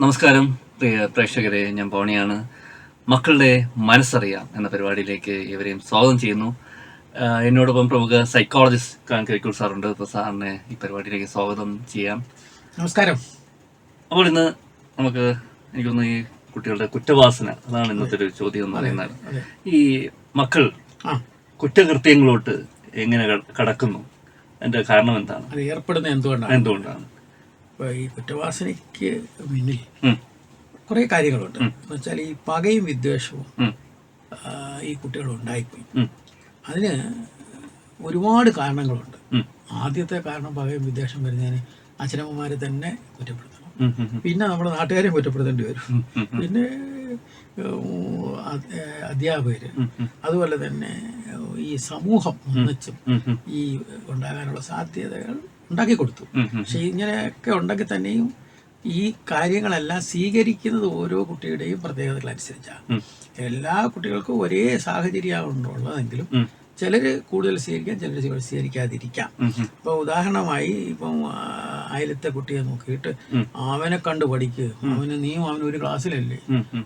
നമസ്കാരം. പ്രിയ പ്രേക്ഷകരെ ഞാൻ പോണിയാണ്. മക്കളുടെ മനസ്സറിയാം എന്ന പരിപാടിയിലേക്ക് ഇവരെയും സ്വാഗതം ചെയ്യുന്നു. എന്നോടൊപ്പം പ്രമുഖ സൈക്കോളജിസ്റ്റ് കാൻ കരിക്കൂർ സാറുണ്ട്. അപ്പോൾ സാറിനെ ഈ പരിപാടിയിലേക്ക് സ്വാഗതം ചെയ്യാം. നമസ്കാരം. അപ്പോൾ ഇന്ന് നമുക്ക് എനിക്കൊന്ന് ഈ കുട്ടികളുടെ കുറ്റവാസന അതാണ് ഇന്നത്തെ ഒരു ചോദ്യം എന്ന് പറയുന്നത്. ഈ മക്കൾ കുറ്റകൃത്യങ്ങളോട്ട് എങ്ങനെ കടക്കുന്നു? അതിന്റെ കാരണം എന്താണ്? അത് ഏർപ്പെടുന്ന എന്തുകൊണ്ടാണ്? എന്തുകൊണ്ടാണ്? ഈ കുറ്റവാസനയ്ക്ക് പിന്നിൽ കുറെ കാര്യങ്ങളുണ്ട്. എന്ന് വെച്ചാൽ ഈ പകയും വിദ്വേഷവും ഈ കുട്ടികൾ ഉണ്ടായിപ്പോയി. അതിന് ഒരുപാട് കാരണങ്ങളുണ്ട്. ആദ്യത്തെ കാരണം പകയും വിദ്വേഷം വരുന്നതിന് അച്ഛനമ്മമാരെ തന്നെ കുറ്റപ്പെടുത്തണം. പിന്നെ നമ്മുടെ നാട്ടുകാരെ കുറ്റപ്പെടുത്തേണ്ടി വരും. പിന്നെ അധ്യാപകര്. അതുപോലെ തന്നെ ഈ സമൂഹം ഒന്നിച്ചും ഈ ഉണ്ടാകാനുള്ള സാധ്യതകൾ ഉണ്ടാക്കി കൊടുത്തു. പക്ഷെ ഇങ്ങനെയൊക്കെ ഉണ്ടെങ്കിൽ തന്നെയും ഈ കാര്യങ്ങളെല്ലാം സ്വീകരിക്കുന്നത് ഓരോ കുട്ടിയുടെയും പ്രത്യേകതകൾ അനുസരിച്ചാണ് എല്ലാ കുട്ടികൾക്കും ഒരേ സാഹചര്യമാണുള്ളതെങ്കിലും. ചിലർ കൂടുതൽ സ്വീകരിക്കാം ചിലർ സ്വീകരിക്കാതിരിക്കാം. ഉം. ഉദാഹരണമായി ഇപ്പം അയലത്തെ കുട്ടിയെ നോക്കിയിട്ട് അവനെ കണ്ട് പഠിക്കുക അവന് നീയും അവന് ഒരു ക്ലാസ്സിലല്ലേ.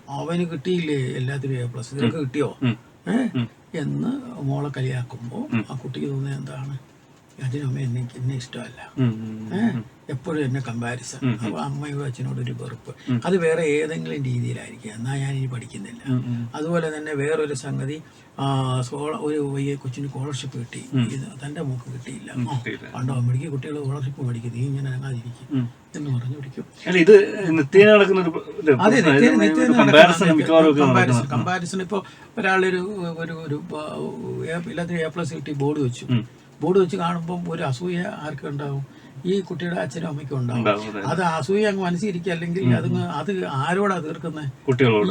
അവന് കിട്ടിയില്ലേ എല്ലാത്തിനും എ പ്ലസ്? നിനക്ക് കിട്ടിയോ? ഏഹ് ഏ? എന്ന് മോളെ കളിയാക്കുമ്പോൾ ആ കുട്ടിക്ക് തോന്നുന്നത് എന്താണ്? അച്ഛനും അമ്മയും എന്നെ എന്നെ ഇഷ്ടമല്ല. എപ്പോഴും എന്നെ കമ്പാരിസൺ. അപ്പൊ അമ്മയോടും അച്ഛനോടും ഒരു വെറുപ്പ്. അത് വേറെ ഏതെങ്കിലും രീതിയിലായിരിക്കും. എന്നാ ഞാൻ ഇനി പഠിക്കുന്നില്ല. അതുപോലെ തന്നെ വേറൊരു സംഗതി ഒരു കൊച്ചിന് സ്കോളർഷിപ്പ് കിട്ടി. ഇത് തന്റെ മോക്ക് കിട്ടിയില്ല. പണ്ടോ അമ്മയ്ക്ക് കുട്ടികൾ സ്കോളർഷിപ്പ് മേടിക്കും നീ ഇങ്ങനെ അനങ്ങാതിരിക്കും. എന്ന് പറഞ്ഞു പഠിക്കും ഇത് നിത്യേന നടക്കുന്ന അതെ കമ്പാരിസൺ ഇപ്പോൾ ഒരാളൊരു ഒരു ഒരു എ- എല്ലാത്തിനും എ പ്ലസ് കിട്ടി ബോർഡ് വെച്ചു. ബോർഡ് വെച്ച് കാണുമ്പോൾ ഒരു അസൂയ ആർക്കും ഉണ്ടാവും. ഈ കുട്ടിയുടെ അച്ഛനും അമ്മയ്ക്കും ഉണ്ടാവും. അത്. അസൂയ അങ്ങ് മനസ്സിരിക്കുക അല്ലെങ്കിൽ അത് അത് ആരോടാ തീർക്കുന്നത്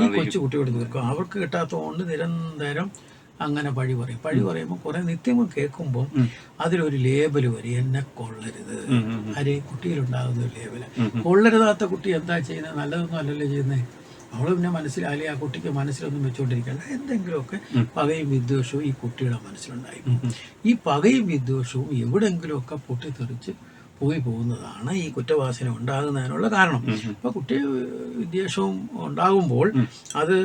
ഈ കൊച്ചു കുട്ടിയോട് തീർക്കും. അവർക്ക് കിട്ടാത്തതുകൊണ്ട് നിരന്തരം അങ്ങനെ പഴി പറയും. പഴി പറയുമ്പോൾ കുറെ നിത്യങ്ങൾ കേൾക്കുമ്പോൾ അതിലൊരു ലേബൽ വരും. എന്നെ കൊള്ളരുത്. അരെ കുട്ടിയിലുണ്ടാകുന്ന ഒരു ലേബൽ. കൊള്ളരുതാത്ത കുട്ടി എന്താ ചെയ്യുന്നത് നല്ലതൊന്നും അല്ലല്ലോ ചെയ്യുന്നത് അവൾ പിന്നെ മനസ്സിൽ അല്ലെങ്കിൽ ആ കുട്ടിക്ക് മനസ്സിലൊന്നും വെച്ചുകൊണ്ടിരിക്കണ്ട എന്തെങ്കിലുമൊക്കെ പകയും വിദ്വേഷവും ഈ കുട്ടിയുടെ മനസ്സിലുണ്ടായി. ഈ പകയും വിദ്വേഷവും എവിടെയെങ്കിലുമൊക്കെ പൊട്ടിത്തെറിച്ച് പോയി പോകുന്നതാണ് ഈ കുറ്റവാസന ഉണ്ടാകുന്നതിനുള്ള കാരണം. അപ്പൊ കുട്ടി വിദ്വേഷവും ഉണ്ടാകുമ്പോൾ അത്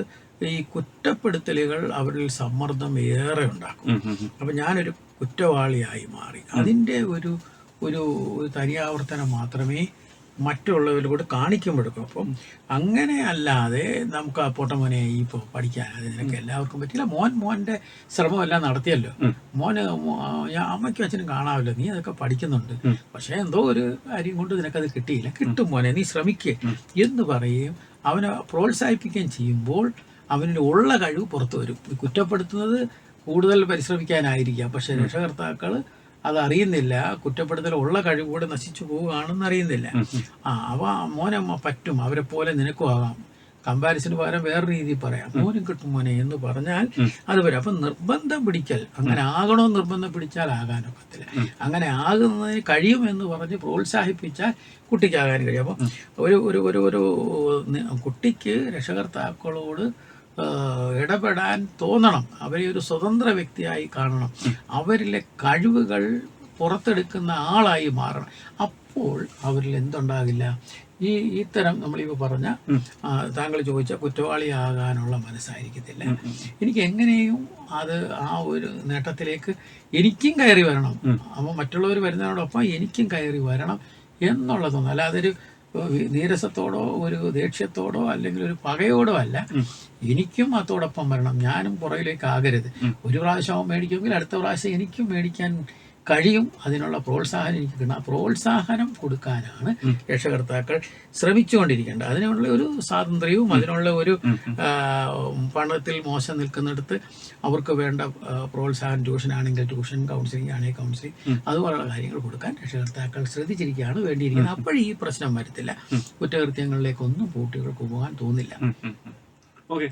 ഈ കുറ്റപ്പെടുത്തലുകൾ അവരിൽ സമ്മർദ്ദം ഏറെ ഉണ്ടാക്കും. അപ്പൊ ഞാനൊരു കുറ്റവാളിയായി മാറി. അതിന്റെ ഒരു ഒരു തനിയാവർത്തനം മാത്രമേ മറ്റുള്ളവരിലൂടെ കാണിക്കുമ്പോഴേക്കും അപ്പം അങ്ങനെ അല്ലാതെ നമുക്ക് ആ പൊട്ടമോനെ ഇപ്പോൾ പഠിക്കാൻ അത് നിനക്ക് എല്ലാവർക്കും പറ്റില്ല. മോൻ മോന്റെ ശ്രമമെല്ലാം നടത്തിയല്ലോ. മോന് അമ്മയ്ക്കും അച്ഛനും കാണാമല്ലോ. നീ അതൊക്കെ പഠിക്കുന്നുണ്ട്. പക്ഷേ എന്തോ ഒരു കാര്യം കൊണ്ട് നിനക്കത് കിട്ടിയില്ല. കിട്ടും മോനെ നീ ശ്രമിക്കുക എന്ന് പറയുകയും അവനെ പ്രോത്സാഹിപ്പിക്കുകയും ചെയ്യുമ്പോൾ അവനിൽ ഉള്ള കഴിവ് പുറത്തു വരും. കുറ്റപ്പെടുത്തുന്നത് കൂടുതൽ പരിശ്രമിക്കാനായിരിക്കാം. പക്ഷേ രക്ഷകർത്താക്കൾ അത് അറിയുന്നില്ല കുറ്റപ്പെടുത്തൽ ഉള്ള കഴിവ് കൂടെ നശിച്ചു പോവുകയാണെന്ന് അറിയുന്നില്ല ആ അവ മോനെ പറ്റും. അവരെ പോലെ നിനക്കും ആകാം. കമ്പാരിസന് പകരം വേറെ രീതിയിൽ പറയാം. മോനും കിട്ടും മോനെ എന്ന് പറഞ്ഞാൽ അത് വരും. അപ്പം നിർബന്ധം പിടിക്കൽ. അങ്ങനെ ആകണോ നിർബന്ധം പിടിച്ചാൽ ആകാനൊക്കത്തില്ല. അങ്ങനെ ആകുന്നതിന് കഴിയുമെന്ന് പറഞ്ഞ് പ്രോത്സാഹിപ്പിച്ചാൽ കുട്ടിക്കാകാൻ കഴിയും. അപ്പം ഒരു ഒരു ഒരു കുട്ടിക്ക് രക്ഷകർത്താക്കളോട് ഇടപെടാൻ തോന്നണം. അവരെ ഒരു സ്വതന്ത്ര വ്യക്തിയായി കാണണം. അവരിലെ കഴിവുകൾ പുറത്തെടുക്കുന്ന ആളായി മാറണം. അപ്പോൾ അവരിൽ എന്തുണ്ടാകില്ല? ഈ ഇത്തരം നമ്മളിപ്പോൾ പറഞ്ഞ താങ്കൾ ചോദിച്ച കുറ്റവാളിയാകാനുള്ള മനസ്സായിരിക്കത്തില്ല. എനിക്ക് എങ്ങനെയും അത് ആ ഒരു നേട്ടത്തിലേക്ക് എനിക്കും കയറി വരണം. അപ്പോൾ മറ്റുള്ളവർ വരുന്നതിനോടൊപ്പം എനിക്കും കയറി വരണം എന്നുള്ളതൊന്നും അല്ലാതെ ഒരു ഏഹ് നീരസത്തോടോ ഒരു ദേഷ്യത്തോടോ അല്ലെങ്കിൽ ഒരു പകയോടോ അല്ല. എനിക്കും അതോടൊപ്പം വരണം. ഞാനും പുറകിലേക്ക് ആകരുത്. ഒരു പ്രാവശ്യം അവൻ മേടിക്കുമെങ്കിൽ അടുത്ത പ്രാവശ്യം എനിക്കും മേടിക്കാൻ കഴിയും അതിനുള്ള പ്രോത്സാഹനം എനിക്ക് കിട്ടണം. ആ പ്രോത്സാഹനം കൊടുക്കാനാണ് രക്ഷകർത്താക്കൾ ശ്രമിച്ചുകൊണ്ടിരിക്കേണ്ടത്. അതിനുള്ള ഒരു സ്വാതന്ത്ര്യവും അതിനുള്ള ഒരു പണത്തിൽ മോശം നിൽക്കുന്നിടത്ത് അവർക്ക് വേണ്ട പ്രോത്സാഹനം ട്യൂഷൻ ആണെങ്കിൽ ട്യൂഷൻ കൗൺസിലിംഗ് ആണെങ്കിൽ കൗൺസിലിംഗ് അതുപോലുള്ള കാര്യങ്ങൾ കൊടുക്കാൻ രക്ഷകർത്താക്കൾ ശ്രദ്ധിച്ചിരിക്കുകയാണ് വേണ്ടിയിരിക്കുന്നത് അപ്പോൾ ഈ പ്രശ്നം വരത്തില്ല. കുറ്റകൃത്യങ്ങളിലേക്കൊന്നും കുട്ടികൾക്ക് പോകാൻ തോന്നില്ല. ഓക്കെ.